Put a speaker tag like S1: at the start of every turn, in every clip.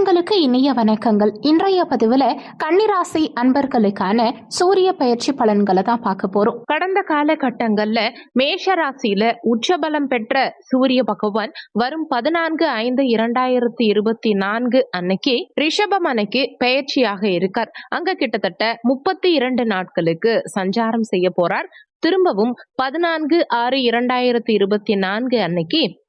S1: சொந்தங்களுக்கு இனிய வணக்கங்கள். இன்றைய பதிவுல கன்னிராசி அன்பர்களுக்கான சூரிய பயிற்சி பலன்களை தான் பார்க்க போறோம்.
S2: கடந்த காலகட்டங்கள்ல மேஷ ராசியில உச்சபலம் பெற்ற சூரிய பகவான் வரும் பதினான்கு ஐந்து இரண்டாயிரத்தி இருபத்தி நான்கு அன்னைக்கு ரிஷபம் அன்னைக்கு பெயர்ச்சியாக இருக்கார். அங்க கிட்டத்தட்ட முப்பத்தி இரண்டு நாட்களுக்கு சஞ்சாரம் செய்ய போறார். திரும்பவும் பதினான்கு ஆறு இரண்டாயிரத்தி இருபத்தி நான்கு அன்னைக்கு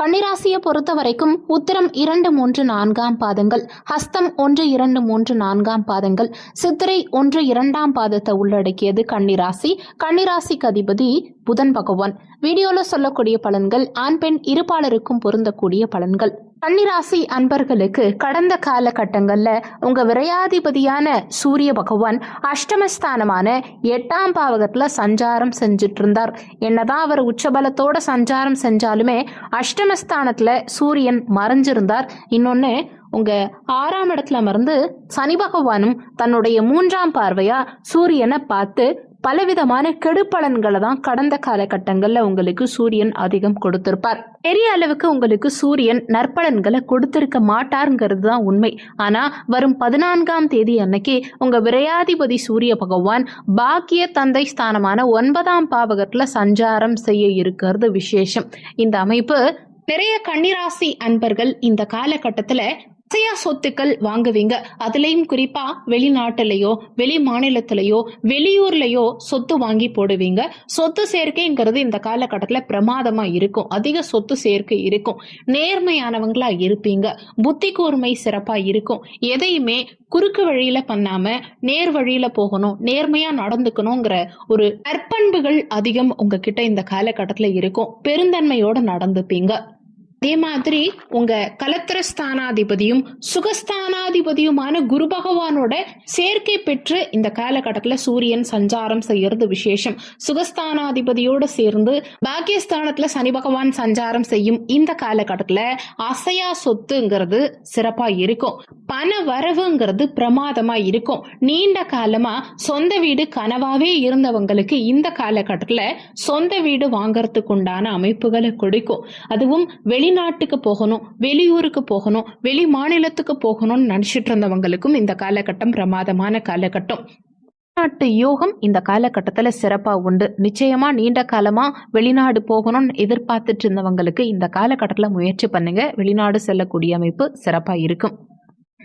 S1: கன்னிராசியை பொறுத்த வரைக்கும் உத்திரம் இரண்டு மூன்று நான்காம் பாதங்கள் ஹஸ்தம் ஒன்று இரண்டு மூன்று நான்காம் பாதங்கள் சித்திரை ஒன்று இரண்டாம் பாதத்தை உள்ளடக்கியது கன்னிராசி. கன்னிராசிக்கு அதிபதி புதன் பகவான். வீடியோல சொல்லக்கூடிய பலன்கள் ஆண் பெண் இருபாலருக்கும் பொருந்தக்கூடிய பலன்கள். கன்னிராசி அன்பர்களுக்கு கடந்த காலகட்டங்களில் உங்கள் விரையாதிபதியான சூரிய பகவான் அஷ்டமஸ்தானமான எட்டாம் பாவகத்தில் சஞ்சாரம் செஞ்சுட்டு இருந்தார் என்னதான் அவர் உச்சபலத்தோட சஞ்சாரம் செஞ்சாலுமே அஷ்டமஸ்தானத்தில் சூரியன் மறைஞ்சிருந்தார். இன்னொன்று உங்க ஆறாம் இடத்துல அமர்ந்து சனி பகவானும் தன்னுடைய மூன்றாம் பார்வையா சூரியனை பார்த்து பலவிதமான கெடுபலன்களை தான் கடந்த காலகட்டங்களில் உங்களுக்கு சூரியன் அதிகம் கொடுத்திருப்பார். பெரிய அளவுக்கு உங்களுக்கு சூரியன் நற்பலன்களை கொடுத்திருக்க மாட்டாருங்கிறது தான் உண்மை. ஆனால் வரும் பதினான்காம் தேதி அன்னைக்கு உங்கள் விரையாதிபதி சூரிய பகவான் பாக்கிய தந்தை ஸ்தானமான ஒன்பதாம் பாவகத்தில் சஞ்சாரம் செய்ய இருக்கிறது விசேஷம். இந்த அமைப்பு நிறைய கன்னிராசி அன்பர்கள் இந்த காலகட்டத்தில் அசையா சொத்துக்கள் வாங்குவீங்க. அதுலேயும் குறிப்பா வெளிநாட்டுலயோ வெளி மாநிலத்திலயோ வெளியூர்லயோ சொத்து வாங்கி போடுவீங்க. சொத்து சேர்க்கைங்கிறது இந்த காலகட்டத்தில் பிரமாதமா இருக்கும். அதிக சொத்து சேர்க்கை இருக்கும். நேர்மையானவங்களா இருப்பீங்க. புத்தி கூர்மை சிறப்பா இருக்கும். எதையுமே குறுக்கு வழியில பண்ணாம நேர் வழியில போகணும் நேர்மையா நடந்துக்கணுங்கிற ஒரு நற்பண்புகள் அதிகம் உங்ககிட்ட இந்த காலகட்டத்தில் இருக்கும். பெருந்தன்மையோட நடந்துப்பீங்க. அதே மாதிரி உங்க கலத்திர ஸ்தானாதிபதியும் சுகஸ்தானாதிபதியுமான குரு பகவானோட சேர்க்கை பெற்று இந்த காலகட்டத்தில் சூரியன் சஞ்சாரம் செய்யறது விசேஷம். சுகஸ்தானாதிபதியோட சேர்ந்து பாக்கியஸ்தானத்துல சனி பகவான் சஞ்சாரம் செய்யும் இந்த காலகட்டத்தில் அசையா சொத்துங்கிறது சிறப்பா இருக்கும். பண வரவுங்கிறது பிரமாதமா இருக்கும். நீண்ட காலமா சொந்த வீடு கனவாவே இருந்தவங்களுக்கு இந்த காலகட்டத்தில் சொந்த வீடு வாங்கறதுக்கு உண்டான அமைப்புகளை கொடுக்கும். அதுவும் வெளி வெளிநாட்டுக்கு போகணும் வெளியூருக்கு போகணும் வெளி மாநிலத்துக்கு போகணும்னு நினச்சிட்டு இருந்தவங்களுக்கும் இந்த காலகட்டம் பிரமாதமான காலகட்டம். வெளிநாட்டு யோகம் இந்த காலகட்டத்தில் சிறப்பாக உண்டு. நிச்சயமாக நீண்ட காலமாக வெளிநாடு போகணும்னு எதிர்பார்த்துட்டு இருந்தவங்களுக்கு இந்த காலகட்டத்தில் முயற்சி பண்ணுங்க. வெளிநாடு செல்லக்கூடிய அமைப்பு சிறப்பாக இருக்கும்.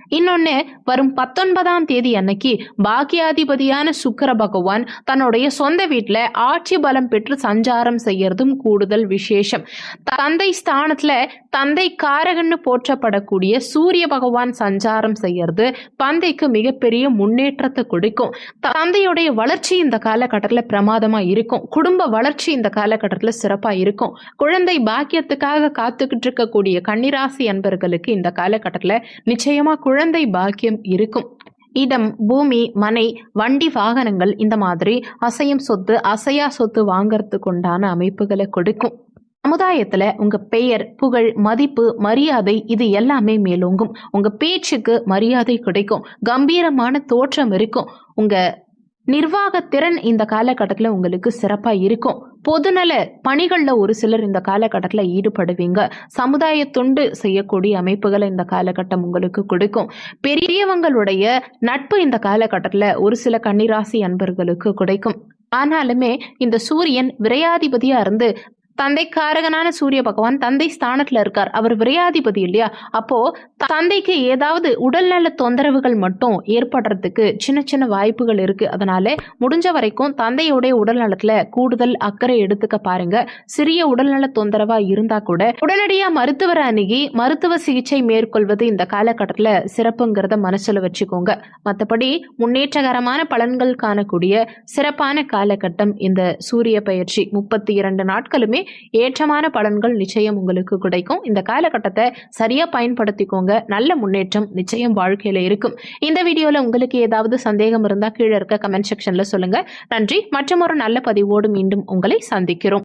S1: இன்னொன்று வரும் பத்தொன்பதாம் தேதி அன்னைக்கு பாக்கியாதிபதியான சுக்கர பகவான் தன்னுடைய சொந்த வீட்டில் ஆட்சி பலம் பெற்று சஞ்சாரம் செய்யறதும் கூடுதல் விசேஷம். தந்தை ஸ்தானத்தில் தந்தை காரகன்னு போற்றப்படக்கூடிய சூரிய பகவான் சஞ்சாரம் செய்யறது பந்தைக்கு மிகப்பெரிய முன்னேற்றத்தை கொடுக்கும். தந்தையுடைய வளர்ச்சி இந்த காலகட்டத்தில் பிரமாதமாக இருக்கும். குடும்ப வளர்ச்சி இந்த காலகட்டத்தில் சிறப்பாக இருக்கும். குழந்தை பாக்கியத்துக்காக காத்துக்கிட்டு இருக்கக்கூடிய கன்னிராசி அன்பர்களுக்கு இந்த காலகட்டத்தில் நிச்சயமாக குழந்தை குழந்தை பாக்கியம் இருக்கும். இடம் பூமி மனை வண்டி வாகனங்கள் இந்த மாதிரி அசையும் சொத்து அசையா சொத்து வாங்கறதுக்கு உண்டான அமைப்புகளை கொடுக்கும். சமுதாயத்தில் உங்கள் பெயர் புகழ் மதிப்பு மரியாதை இது எல்லாமே மேலோங்கும். உங்கள் பேச்சுக்கு மரியாதை கிடைக்கும். கம்பீரமான தோற்றம் இருக்கும். உங்கள் நிர்வாகத்திறன் இந்த காலகட்டத்தில் உங்களுக்கு சிறப்பாக இருக்கும். பொதுநல பணிகளில் ஒரு சிலர் இந்த காலகட்டத்தில் ஈடுபடுவீங்க. சமுதாய தொண்டு செய்யக்கூடிய அமைப்புகளை இந்த காலகட்டம் உங்களுக்கு கொடுக்கும். பெரியவங்களுடைய நட்பு இந்த காலகட்டத்தில் ஒரு சில கன்னிராசி அன்பர்களுக்கு கிடைக்கும். ஆனாலுமே இந்த சூரியன் விரையாதிபதியா இருந்து தந்தைக்காரகனான சூரிய பகவான் தந்தை ஸ்தானத்துல இருக்கார். அவர் விரையாதிபதி இல்லையா? அப்போ தந்தைக்கு ஏதாவது உடல்நல தொந்தரவுகள் மட்டும் ஏற்படுறதுக்கு சின்ன சின்ன வாய்ப்புகள் இருக்கு. அதனால முடிஞ்ச வரைக்கும் தந்தையுடைய உடல் நலத்துல கூடுதல் அக்கறை எடுத்துக்க பாருங்க. சிறிய உடல்நல தொந்தரவா இருந்தா கூட உடனடியா மருத்துவரை அணுகி மருத்துவ சிகிச்சை மேற்கொள்வது இந்த காலகட்டத்துல சிறப்புங்கிறத மனசுல வச்சுக்கோங்க. மற்றபடி முன்னேற்றகரமான பலன்கள் காணக்கூடிய சிறப்பான காலகட்டம் இந்த சூரிய பயிற்சி. முப்பத்தி இரண்டு நாட்களுமே ஏற்றமான பலன்கள் நிச்சயம் உங்களுக்கு கிடைக்கும். இந்த காலகட்டத்தை சரியாக பயன்படுத்திக்கோங்க. நல்ல முன்னேற்றம் நிச்சயம் வாழ்க்கையில் இருக்கும். இந்த வீடியோவில் உங்களுக்கு ஏதாவது சந்தேகம் இருந்தால் கீழே இருக்க கமெண்ட் செக்ஷனில் சொல்லுங்கள் நன்றி. மற்றும் ஒரு நல்ல பதிவோடு மீண்டும் உங்களை சந்திக்கிறோம்.